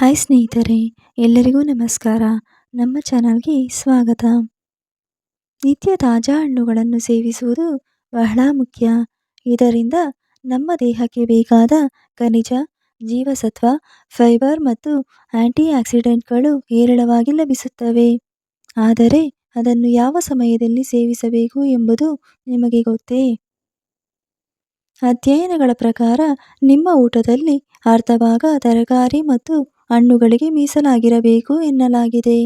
Hi ಸ್ನೇಹಿತರೆ, ಎಲ್ಲರಿಗೂ ನಮಸ್ಕಾರ. ನಮ್ಮ ಚಾನಲ್ಗೆ ಸ್ವಾಗತ. ನಿತ್ಯ ತಾಜಾ ಹಣ್ಣುಗಳನ್ನು ಸೇವಿಸುವುದು ಬಹಳ ಮುಖ್ಯ. ಇದರಿಂದ ನಮ್ಮ ದೇಹಕ್ಕೆ ಬೇಕಾದ ಖನಿಜ, ಜೀವಸತ್ವ, ಫೈಬರ್ ಮತ್ತು ಆಂಟಿ ಆಕ್ಸಿಡೆಂಟ್ಗಳು ಹೇರಳವಾಗಿ ಲಭಿಸುತ್ತವೆ. ಆದರೆ ಅದನ್ನು ಯಾವ ಸಮಯದಲ್ಲಿ ಸೇವಿಸಬೇಕು ಎಂಬುದು ನಿಮಗೆ ಗೊತ್ತೇ? ಅಧ್ಯಯನಗಳ ಪ್ರಕಾರ ನಿಮ್ಮ ಊಟದಲ್ಲಿ ಅರ್ಧ ಭಾಗ ತರಕಾರಿ ಮತ್ತು ಹಣ್ಣುಗಳಿಗೆ ಮೀಸಲಾಗಿರಬೇಕು ಎನ್ನಲಾಗಿದೆ.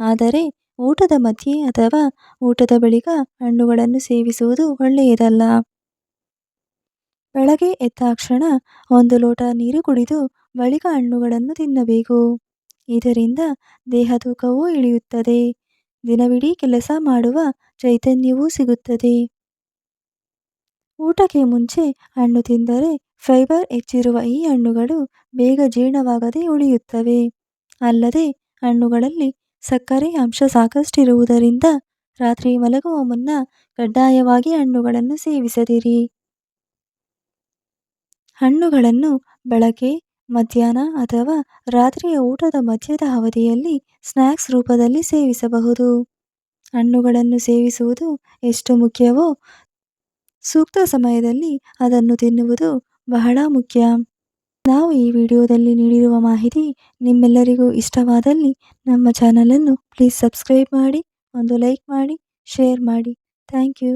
ಆದರೆ ಊಟದ ಮಧ್ಯೆ ಅಥವಾ ಊಟದ ಬಳಿಕ ಹಣ್ಣುಗಳನ್ನು ಸೇವಿಸುವುದು ಒಳ್ಳೆಯದಲ್ಲ. ಬೆಳಗ್ಗೆ ಎದ್ದಾಕ್ಷಣ ಒಂದು ಲೋಟ ನೀರು ಕುಡಿದು ಬಳಿಕ ಹಣ್ಣುಗಳನ್ನು ತಿನ್ನಬೇಕು. ಇದರಿಂದ ದೇಹ ತೂಕವೂ ಇಳಿಯುತ್ತದೆ. ದಿನವಿಡೀ ಕೆಲಸ ಮಾಡುವ ಚೈತನ್ಯವೂ ಸಿಗುತ್ತದೆ. ಊಟಕ್ಕೆ ಮುಂಚೆ ಹಣ್ಣು ತಿಂದರೆ ಫೈಬರ್ ಹೆಚ್ಚಿರುವ ಈ ಹಣ್ಣುಗಳು ಬೇಗ ಜೀರ್ಣವಾಗದೆ ಉಳಿಯುತ್ತವೆ. ಅಲ್ಲದೆ, ಹಣ್ಣುಗಳಲ್ಲಿ ಸಕ್ಕರೆ ಅಂಶ ಸಾಕಷ್ಟಿರುವುದರಿಂದ ರಾತ್ರಿ ಮಲಗುವ ಮುನ್ನ ಕಡ್ಡಾಯವಾಗಿ ಹಣ್ಣುಗಳನ್ನು ಸೇವಿಸದಿರಿ. ಹಣ್ಣುಗಳನ್ನು ಬೆಳಗ್ಗೆ ಮಧ್ಯಾಹ್ನ ಅಥವಾ ರಾತ್ರಿಯ ಊಟದ ಮಧ್ಯದ ಅವಧಿಯಲ್ಲಿ ಸ್ನ್ಯಾಕ್ಸ್ ರೂಪದಲ್ಲಿ ಸೇವಿಸಬಹುದು. ಹಣ್ಣುಗಳನ್ನು ಸೇವಿಸುವುದು ಎಷ್ಟು ಮುಖ್ಯವೋ ಸೂಕ್ತ ಸಮಯದಲ್ಲಿ ಅದನ್ನು ತಿನ್ನುವುದು ಬಹಳ ಮುಖ್ಯ. ನಾವು ಈ ವಿಡಿಯೋದಲ್ಲಿ ನೀಡಿರುವ ಮಾಹಿತಿ ನಿಮ್ಮೆಲ್ಲರಿಗೂ ಇಷ್ಟವಾದಲ್ಲಿ ನಮ್ಮ ಚಾನಲನ್ನು ಪ್ಲೀಸ್ ಸಬ್ಸ್ಕ್ರೈಬ್ ಮಾಡಿ, ಒಂದು ಲೈಕ್ ಮಾಡಿ, ಶೇರ್ ಮಾಡಿ. Thank you.